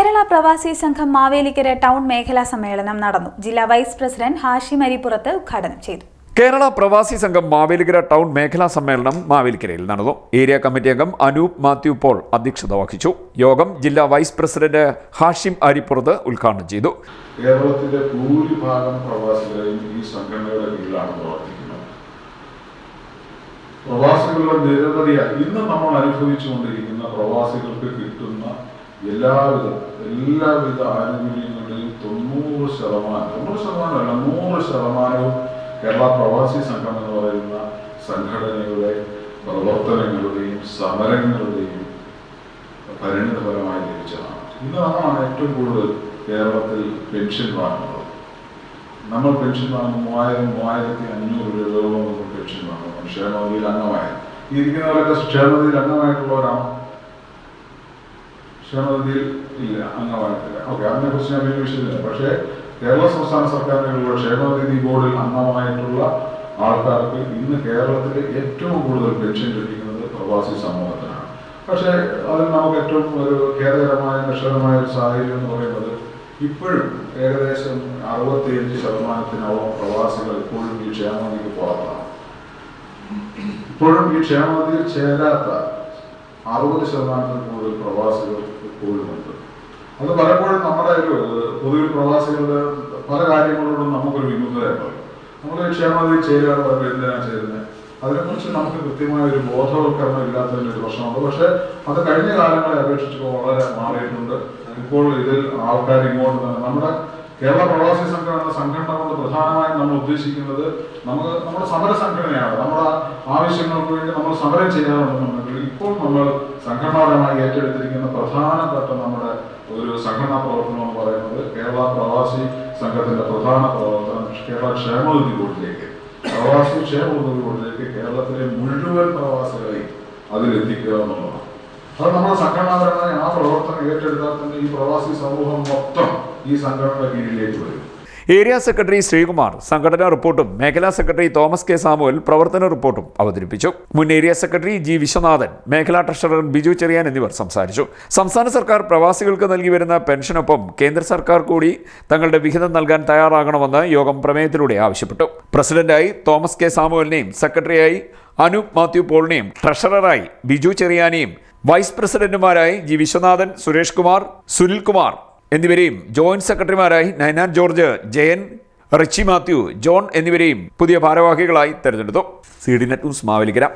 കേരള പ്രവാസി സംഘം മാവേലിക്കര ടൗൺ മേഖലാ സമ്മേളനം നടന്നു. ജില്ലാ വൈസ് പ്രസിഡന്റ് ഹാഷിം അരിപ്പുറത്ത് ഉദ്ഘാടനം ചെയ്തു. കേരള പ്രവാസി സംഘം മാവേലിക്കര ടൗൺ മേഖലാ സമ്മേളനം മാവേലിക്കരയിൽ നടന്നു. ഏരിയ കമ്മിറ്റി അംഗം അനൂപ് മാത്യു പോൾ അധ്യക്ഷത വഹിച്ചു. യോഗം ജില്ലാ വൈസ് പ്രസിഡന്റ് ഹാഷിം അരിപ്പുറത്ത് ഉദ്ഘാടനം ചെയ്തു. കേരളത്തിലെ ഭൂരിഭാഗം പ്രവാസികളെയും ഈ സംഘടനയുടെ കീഴിലാണ് പ്രവർത്തിക്കുന്നത്. പ്രവാസികളുടെ നിരവധിയായി ഇന്ന് നമ്മൾ അനുഭവിച്ചുകൊണ്ടിരിക്കുന്ന പ്രവാസികൾക്ക് കിട്ടുന്ന എല്ലാവിധ എല്ലാവിധ ആനുകൂല്യങ്ങളുടെയും തൊണ്ണൂറ് ശതമാനം തൊണ്ണൂറ് ശതമാനമല്ല നൂറ് ശതമാനവും കേരള പ്രവാസി സംഘം എന്ന് പറയുന്ന സംഘടനയുടെ പ്രവർത്തനങ്ങളുടെയും സമരങ്ങളുടെയും പരിണിതപരമായി ലഭിച്ചതാണ്. ഇന്ന് നമ്മളാണ് ഏറ്റവും കൂടുതൽ കേരളത്തിൽ പെൻഷൻ വാങ്ങുന്നത്. നമ്മൾ പെൻഷൻ വാങ്ങും മൂവായിരം മൂവായിരത്തി അഞ്ഞൂറ് രൂപയോളം നമ്മൾ പെൻഷൻ വാങ്ങുന്നു. ക്ഷേമനിധിയിൽ അംഗമായ ഈ ഇരിക്കുന്നവരൊക്കെ ക്ഷേമനിധിയിൽ അംഗമായിട്ടുള്ളവരാണോ? ക്ഷേമനിധിയിൽ ഇല്ല അംഗമായിട്ടില്ല ഓക്കെ അതിനെക്കുറിച്ച് ഞാൻ വിഷയമില്ല. പക്ഷേ കേരള സംസ്ഥാന സർക്കാരിനുള്ള ക്ഷേമനിധി ബോർഡിൽ അംഗമായിട്ടുള്ള ആൾക്കാർക്ക് ഇന്ന് കേരളത്തിൽ ഏറ്റവും കൂടുതൽ പെൻഷൻ ലഭിക്കുന്നത് പ്രവാസി സമൂഹത്തിനാണ്. പക്ഷേ അതിൽ നമുക്ക് ഏറ്റവും ഒരു ഖേദകരമായ നിഷ്ഠകരമായ ഒരു സാഹചര്യം എന്ന് പറയുന്നത് ഇപ്പോഴും ഏകദേശം അറുപത്തിയഞ്ച് ശതമാനത്തിനോളം പ്രവാസികൾ ഇപ്പോഴും ഈ ക്ഷേമനിധിക്ക് പുറത്താണ്. ഇപ്പോഴും ഈ ക്ഷേമനിധിയിൽ ചേരാത്ത അറുപത് ശതമാനത്തിൽ കൂടുതൽ പ്രവാസികൾ ഇപ്പോഴുമുണ്ട് അത് പലപ്പോഴും നമ്മുടെ ഒരു പൊതുവിൽ പ്രവാസികളുടെ പല കാര്യങ്ങളോടും നമുക്കൊരു വിമുഖതയുണ്ട് നമ്മൾ ക്ഷേമതി ചെയ്യാറ് പറയുമ്പോൾ എന്തിനാണ് ചേരുന്നത് അതിനെക്കുറിച്ച് നമുക്ക് കൃത്യമായ ഒരു ബോധവൽക്കരണം ഇല്ലാത്തതിന്റെ ഒരു പ്രശ്നമുണ്ട്. പക്ഷെ അത് കഴിഞ്ഞ കാലങ്ങളെ അപേക്ഷിച്ച് വളരെ മാറിയിട്ടുണ്ട്. ഇപ്പോൾ ഇതിൽ ആൾക്കാർ ഇങ്ങോട്ട് നമ്മുടെ കേരള പ്രവാസി സംഘടന എന്ന സംഘടന കൊണ്ട് പ്രധാനമായും നമ്മൾ ഉദ്ദേശിക്കുന്നത് നമുക്ക് നമ്മുടെ സമര സംഘടനയാണ്. നമ്മുടെ ആവശ്യങ്ങൾക്ക് വേണ്ടി നമ്മൾ സമരം ചെയ്യാറുണ്ടെന്നുണ്ടെങ്കിൽ ഇപ്പോൾ നമ്മൾ സംഘടനാപരമായി ഏറ്റെടുത്തിരിക്കുന്ന പ്രധാനപ്പെട്ട നമ്മുടെ ഒരു സംഘടനാ പ്രവർത്തനം എന്ന് പറയുന്നത് കേരള പ്രവാസി സംഘത്തിന്റെ പ്രധാന പ്രവർത്തനം കേരള ക്ഷേമനിധി ബോർഡിലേക്ക്. പ്രവാസി ക്ഷേമനിധി ബോർഡിലേക്ക് കേരളത്തിലെ മുഴുവൻ പ്രവാസികളെയും അതിലെത്തിക്കുക എന്നുള്ളതാണ്. അത് നമ്മുടെ സംഘടനാപരമായി ആ പ്രവർത്തനം ഏറ്റെടുത്താൽ തന്നെ ഈ പ്രവാസി സമൂഹം മൊത്തം ഈ സംഘടനയുടെ കീഴിലേക്ക് വരും. ഏരിയ സെക്രട്ടറി ശ്രീകുമാർ സംഘടനാ റിപ്പോർട്ടും മേഖലാ സെക്രട്ടറി തോമസ് കെ സാമുവൽ പ്രവർത്തന റിപ്പോർട്ടും അവതരിപ്പിച്ചു. മുൻ ഏരിയ സെക്രട്ടറി ജി വിശ്വനാഥൻ മേഖലാ ട്രഷറർ ബിജു ചെറിയാൻ എന്നിവർ സംസാരിച്ചു. സംസ്ഥാന സർക്കാർ പ്രവാസികൾക്ക് നൽകി വരുന്ന പെൻഷനൊപ്പം കേന്ദ്ര സർക്കാർ കൂടി തങ്ങളുടെ വിഹിതം നൽകാൻ തയ്യാറാകണമെന്ന് യോഗം പ്രമേയത്തിലൂടെ ആവശ്യപ്പെട്ടു. പ്രസിഡന്റായി തോമസ് കെ സാമുവലിനെയും സെക്രട്ടറിയായി അനൂപ് മാത്യു പോളിനെയും ട്രഷററായി ബിജു ചെറിയാനെയും വൈസ് പ്രസിഡന്റുമാരായി ജി വിശ്വനാഥൻ സുരേഷ് കുമാർ സുനിൽ കുമാർ എന്നിവരെയും ജോയിന്റ് സെക്രട്ടറിമാരായി Nainan George Jayan Ritchie Mathew John എന്നിവരെയും പുതിയ ഭാരവാഹികളായി തെരഞ്ഞെടുത്തു. C D net news Mavelikara.